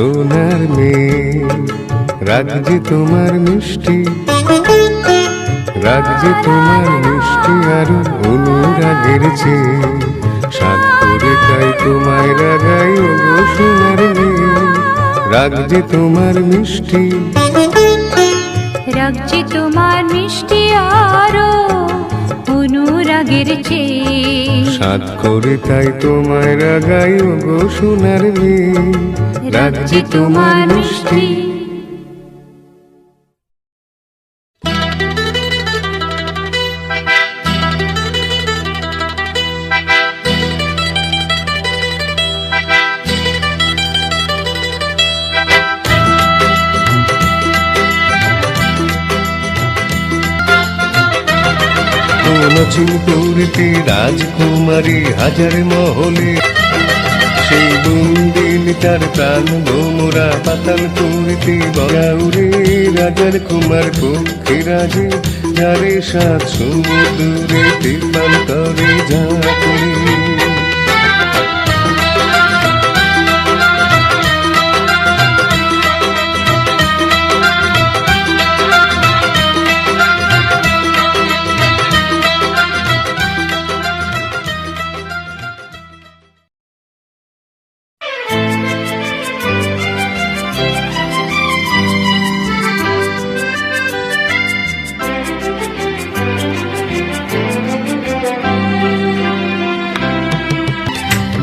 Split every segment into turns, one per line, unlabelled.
সোনার মেয়ে রাগজি তোমার মিষ্টি রাগজি তোমার মিষ্টি আরও অনুরাগের চেয়ে সাত করে তাই তোমায় রাগাই ও সোনার মেয়ে রাগজি তোমার মিষ্টি।
রাগছি তোমার মিষ্টি আরও অনুরাগের চেয়ে।
সাত করে তাই তোমায় রাগাই গো সোনার মেয়ে। রাগজি তোমার মিষ্টি চিনপুরীতে রাজকুমারী, হাজার মহলে। সেই বন্দিন তার প্রাণ বোমরা পাতাল পুরীতে বড়া উড়ে। রাজার কুমার পক্ষে রাজে, যারে সাত সমুদ্রে তিপাল করে যা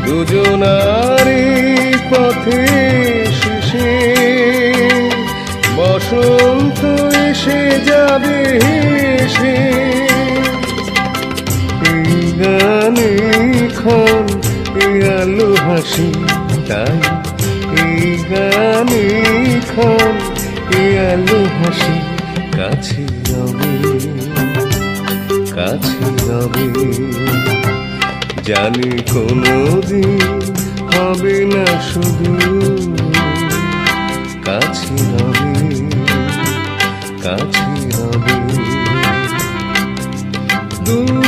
দুজনারি পথে শেষে বসন্ত এসে যাবে সে গানে এই আলো হাসি। তাই এই গানে ক্ষণ এই আলো হাসি কাছে রবে কাছে রবে জানি কোনো দিন হবে না শুধু কাছে রবে কাছে রবে দূর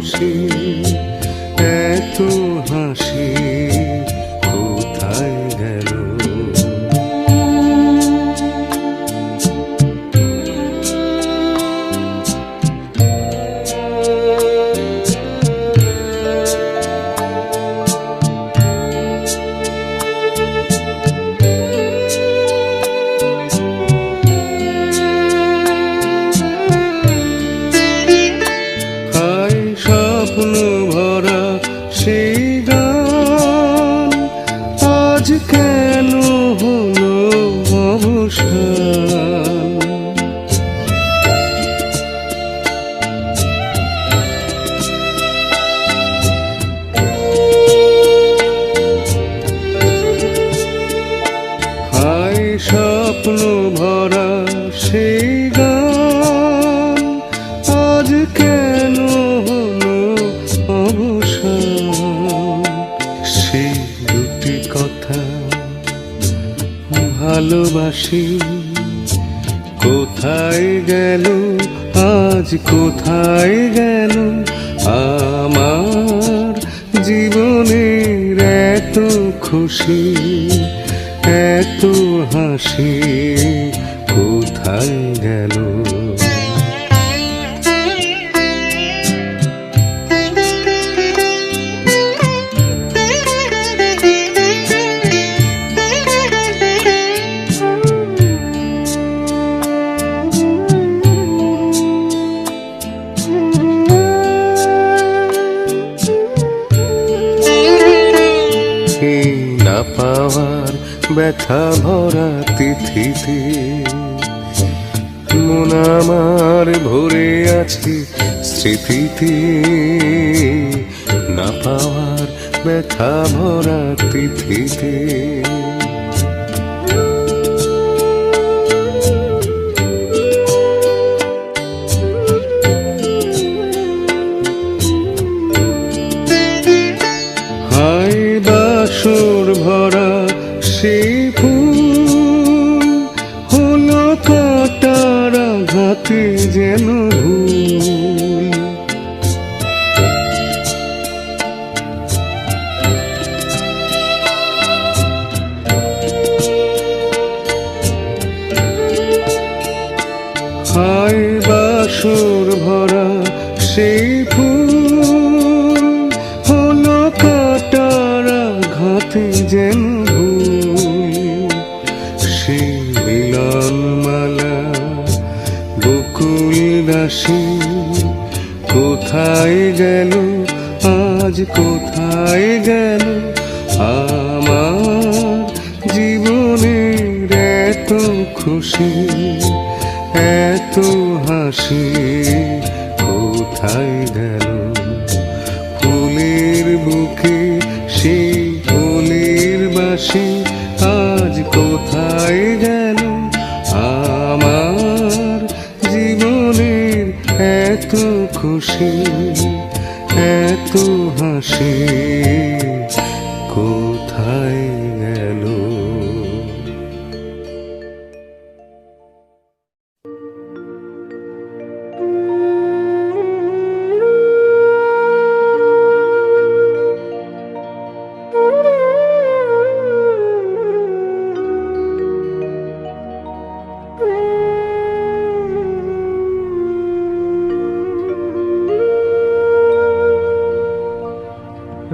খুশি এত স্বপ্ন ভরা সেই গান আজ কেন হলো অবসান? সেই দুটি কথা ভালোবাসি। কোথায় গেল? আজ কোথায় গেল? আমার জীবনের এত খুশি। হাসি স্মৃতিতে না পাওয়ার ব্যথা ভরা তিথিতে। বাসর ভরা সেই হলো আঘাতে যেন কোথায় গেল? আজ কোথায় গেল? আমার জীবনের এত খুশি, এত হাসি কোথায় গেল? ফুলের বুকে সেই ফুলের বাসি, আজ কোথায় গেল? খুশি এত হাসি।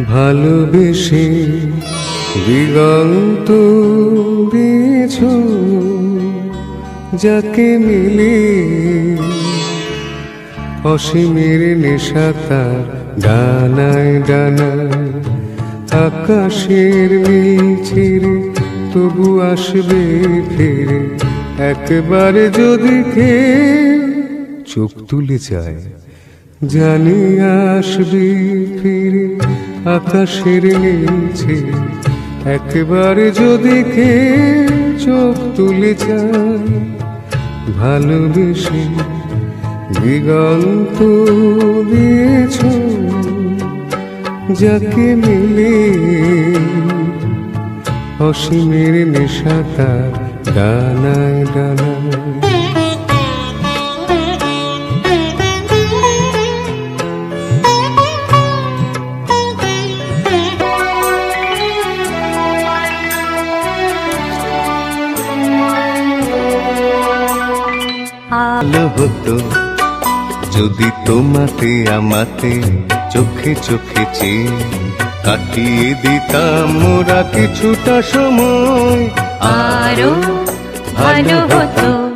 ভালোবেসে দিগন্ত দিয়েছ যাকে মিলে অসীমের নেশা তার ডানায় ডানায়, আকাশের ছিঁড়ে তবু আসবে ফিরে। একবারে যদি কে চোখ তুলে যায় জানি আসবি ফিরে। আকাশের নিচে একবারে যদি কে চোখ তুলে যায়, ভালোবেসে দিগন্ত দিয়েছ, যাকে মিলে অসীমের নেশাটা ডানায় ডানায়। হতো যদি তোমাতে আমাতে চোখে চোখে চেয়ে কাটিয়ে দিতাম মোরা কিছুটা সময়।
আরও ভালো হতো।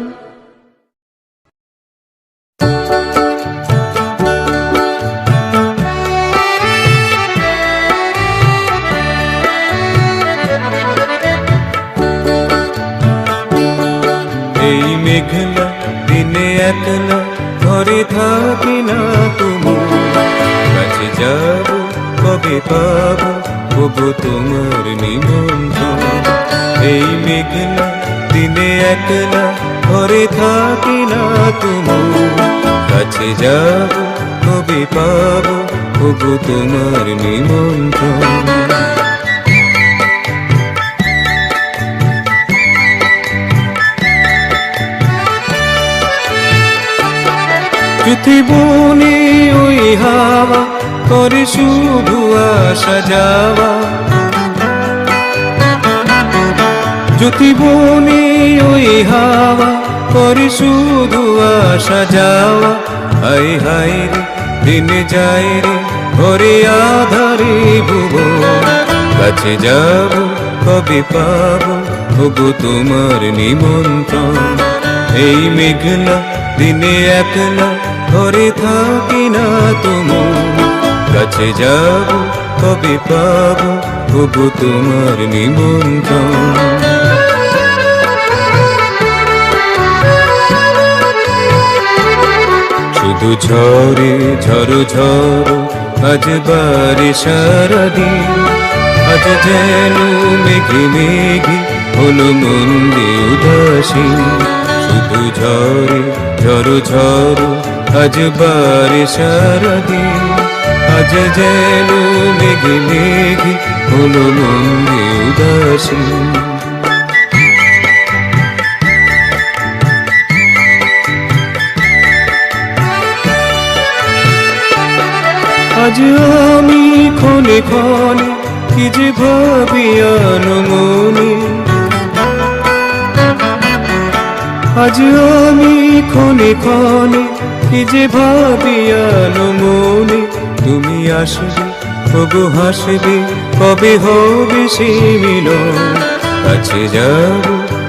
থাকি না তুমি। কাছে যাব, কবে পাব ওগো তোমার নিমন্ত্রণ। এই মেঘলা দিনে একলা ঘরে থাকি না তুমি। কাছে যাব, কবে পাব ওগো তোমার নিমন্ত্রণ। পৃথিবনে ওই করে শুধু আসা যাওয়া। জ্যোতি বনে ওই হাওয়া, করে শুধু আসা যাওয়া। হাই হাই রে, দিনে যায় রে, ঘরে আধারে ভুব। কাছে যাব, কবে পাব ওগো তোমার নিমন্ত্রণ। এই মেঘলা দিনে একলা ঘরে থাকি না তুমি। কাছে যাব, কবে পাবো ওগো তোমার নিমন্ত্রণ। শুধু ঝরে ঝরো ঝরো আজ বারে সারাদিন। আজ যেন মেঘে মেঘে হলো মন্দি উদাসী শুধু ঝরে ঝরো ঝরো আজ বারে সারাদিন আজ যেন মেঘে মেঘে হলো মন্দি উদাসী আজ আমি ক্ষণে ক্ষণে কি যে ভাবি মনে আজ আমি কি যে ভাবি মনে তুমি আসবে তবু হাসবে, কবে হবে সে মিলন? কাছে যাব,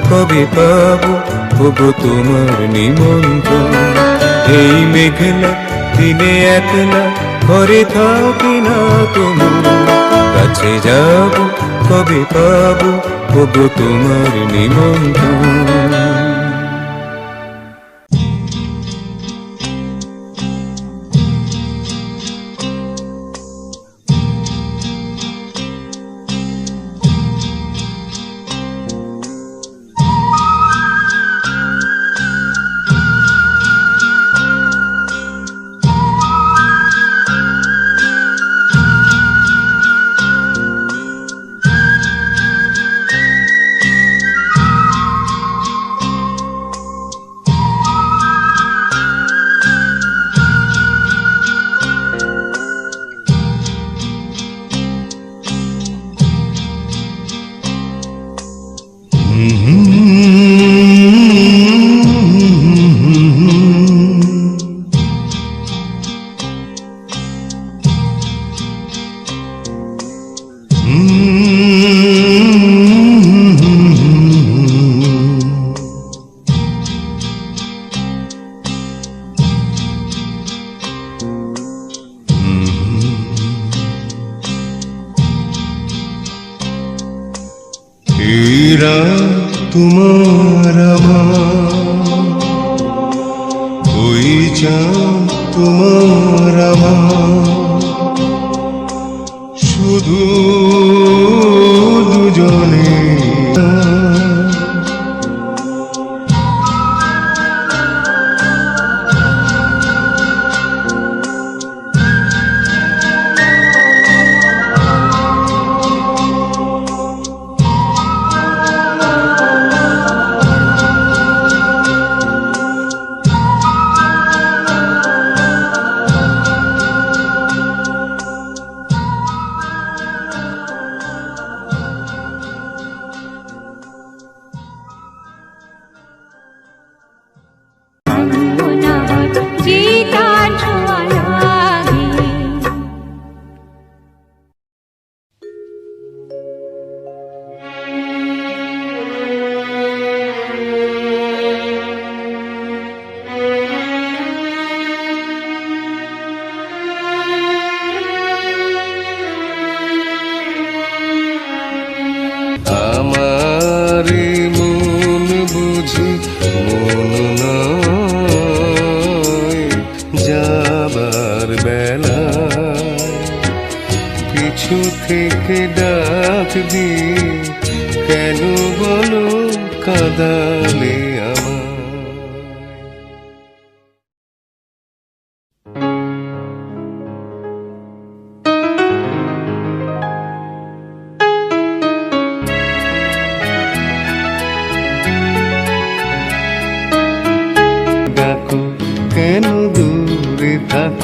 কবে পাবো তবু তোমার নিমন্ত্রণ? এই মেঘলা দিনে একলা ঘরে থাকি না তুমি। কাছে যাব, কবে পাবো তবু তোমার নিমন্ত্রণ?
শুধু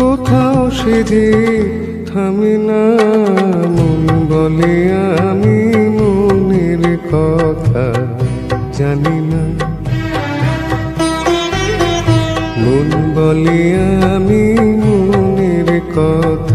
কোথাও সে যে থামে না মন বলে আমি মনের কথা জানি না। মন বলে আমি মনের কথা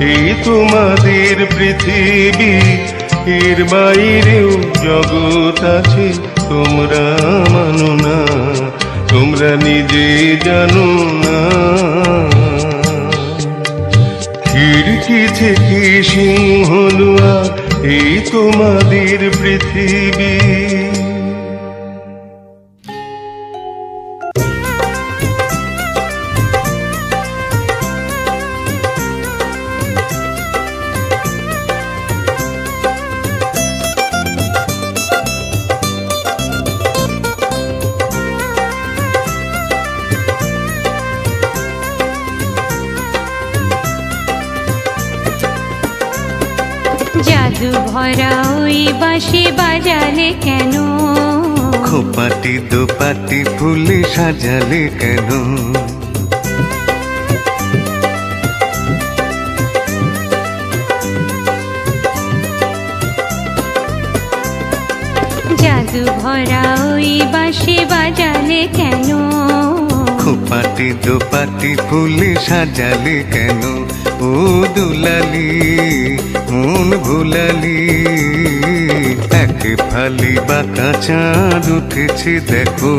এই তোমাদের পৃথিবী, এর বাইরেও জগৎ আছে, তোমরা মানো না, তোমরা নিজে জানো না। খিড়কি থেকে এই তোমাদের পৃথিবী।
জাদু ভরা ওই বাঁশি বাজালে কেন?
খোপাটি দোপাটি ফুলে সাজালে কেন?
জাদু ভরা ওই বাঁশি বাজালে কেন?
খোপাটি দোপাটি ফুলে সাজালে কেন? ও দুলালি মন ভুলালি এক ফালি বাঁকা চাঁদ উঠেছে দেখো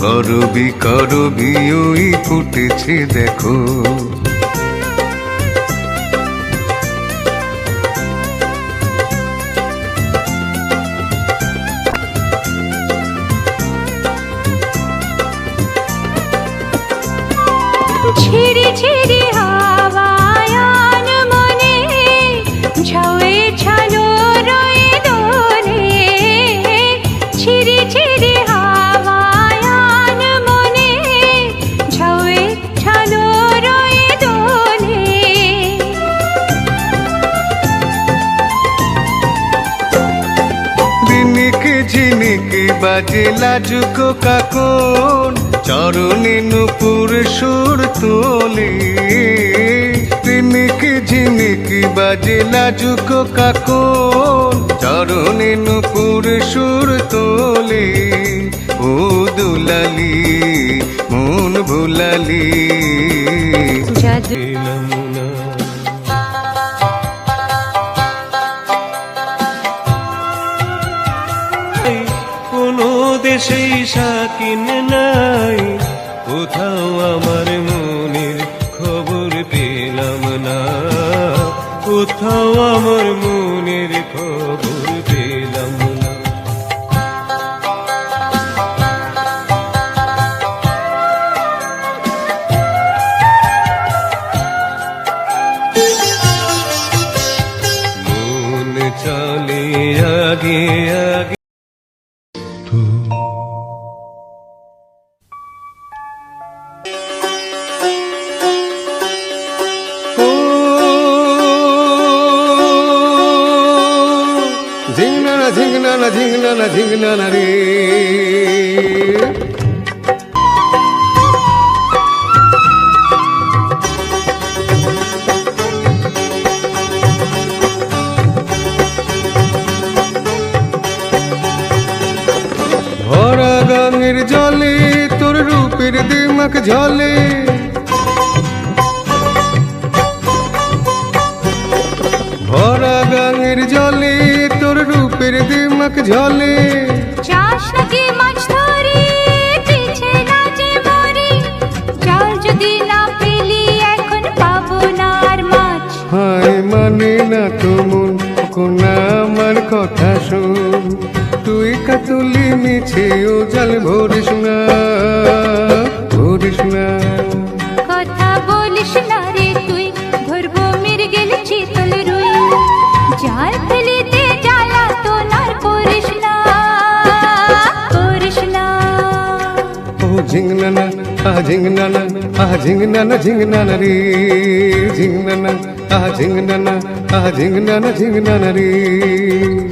করবি করবি ওই ফুটেছে দেখো।
ছিড়ি
বাজে লাজুক কাকন, চরণে নুপুর সুর তোলে। দিনিকে জিমিকি বাজে লাজুক কাকন, চরণে নুপুর সুর তোলে। ও দুলালি, মন ভুলালি।
সাকিন নাই। কোথাও আমার মনের খবর পেলাম না। কোথাও আমার না
ঝিংনা না ঝিংনা না ঝিংনা না রে ভরা গাঙের জলে, তোর রূপের দিমাক ঝলে। দিমাক ঝলে
চাষ নাকি মাছ ধরি পিছে না যে মরি। চাল যদি না পেলি এখন পাবো না আর মাছ।
হায় মানে না তো মন কোনা আমার কথা শোন। তুই কাতুলি মিছে ও জল ভরিস না ও ঝিংনা না আ ঝিংনা না আ ঝিংনা না ঝিংনা না রে ঝিংনা না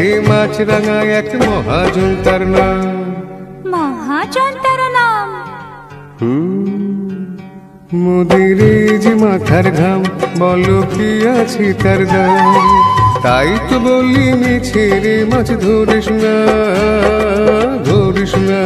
আছে মাছ রাঙায় এক মহাজন তার নাম।
মহাজন তার নাম?
মোদের যে মাথার ঘাম বল কি আছে তার দাম? তাই তো বলি ছেড়ে মাছ ধরিস না ধরিস না।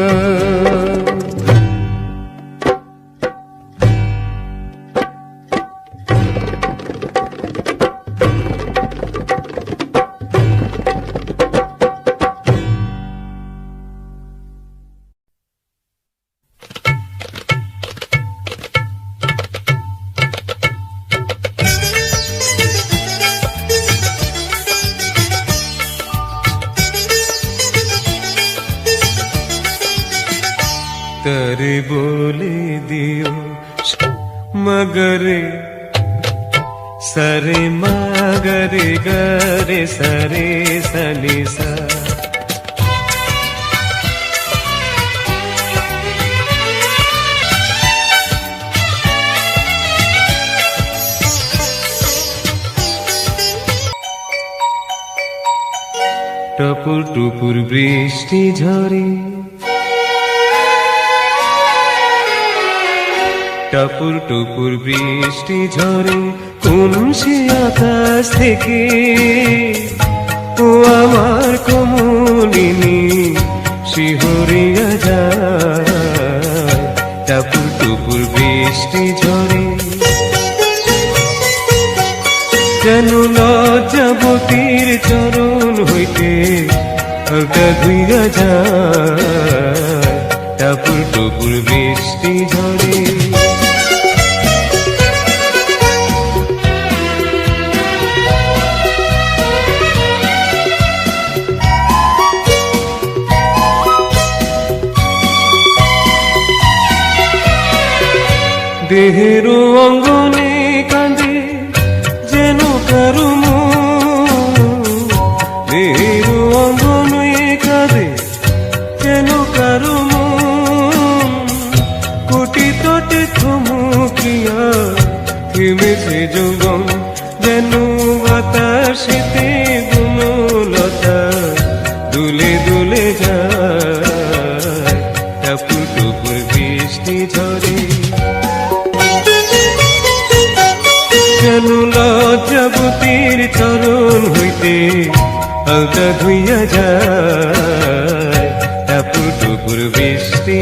বৃষ্টি ঝরে। টপুর টুপুর বৃষ্টি ঝরে কোন সে আকাশ থেকে। ও আমার কমলিনী, শিহরিয়া যায়। টপুর টুপুর বৃষ্টি ঝরে ধুইয়া যায় টাপুর টুপুর বৃষ্টি ঝরে। দেহের অঙ্গনে কাঁদে যেন কারু ধুইয়া যায়। টাপুর টুপুর বৃষ্টি